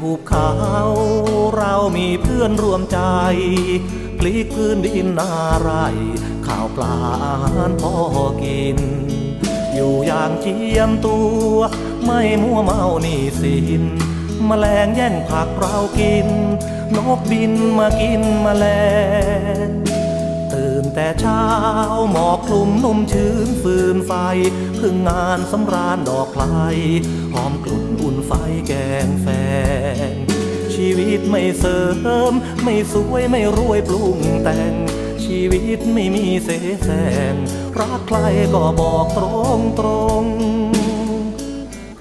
หุบเขาเรามีเพื่อนร่วมใจ พลิกพื้นดินนาไรข้าวปลาอาหารพอกิน อยู่อย่างเจียมตัว ไม่มัวเมาหนี่สินแมลงแย่งผักเรากิน นกบินมากินแมลง เช้า หมอกคลุมนุ่มชื้นฟืนไฟเพึ่งงานสำราญดอกไพลหอมกลุ่นอุ่นไฟแกงแฟง ชีวิตไม่เสริม ไม่สวยไม่รวยปรุงแต่ง ชีวิตไม่มีเสแสร้งรักใครก็บอกตรงตรง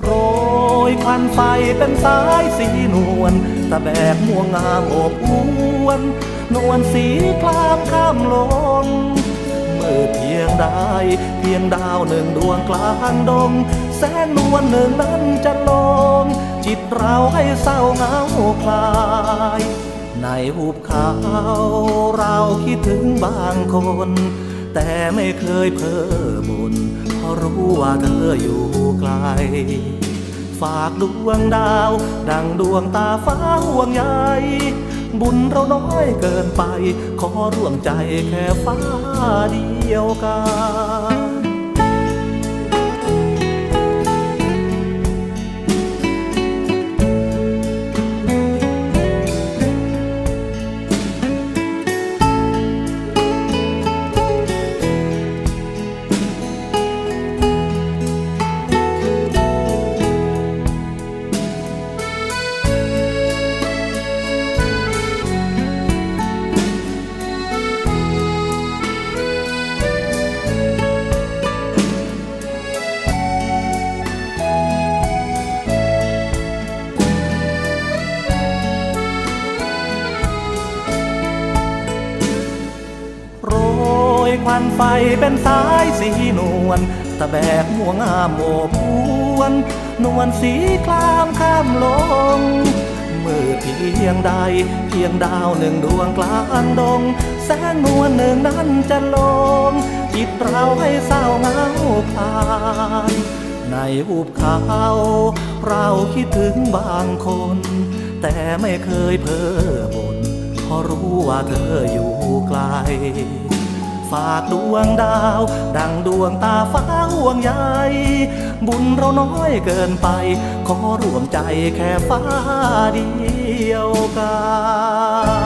โรยควันไฟเป็นสายสีนวลตะแบกม่วงงามอบอวนนวลสีกลางข้ามลง เพียงดาวหนึ่งดวงกลางดง แสงนวลหนึ่งนั้นจะลง จิตเราให้เศร้าเหงาคลาย ในหุบเขาเราคิดถึงบางคน แต่ไม่เคยเพ้อบ่นเพราะรู้ว่าเธออยู่ไกลฝากดวงดาว ดังดวงตาฟ้าห่วงใย บุญเราน้อยเกินไป ขอร่วมใจแค่ฟ้าเดียวกัน ควันไฟเป็นสายสีนวลตะแบกม่วงงามโอบวน นวลสีคลามข้ามลง มือเพียงใด เพียงดาวหนึ่งดวงกลางดง แสงนวลหนึ่งนั้นจะลง จิตเราให้เศร้าเหงาคลายในหุบเขาเราคิดถึงบางคน แต่ไม่เคยเพ้อบ่นเพราะรู้ว่าเธออยู่ไกล ฝากดวงดาว ดังดวงตาฟ้าห่วงใยบุญเราน้อยเกินไป ขอร่วมใจแค่ฟ้าเดียวกัน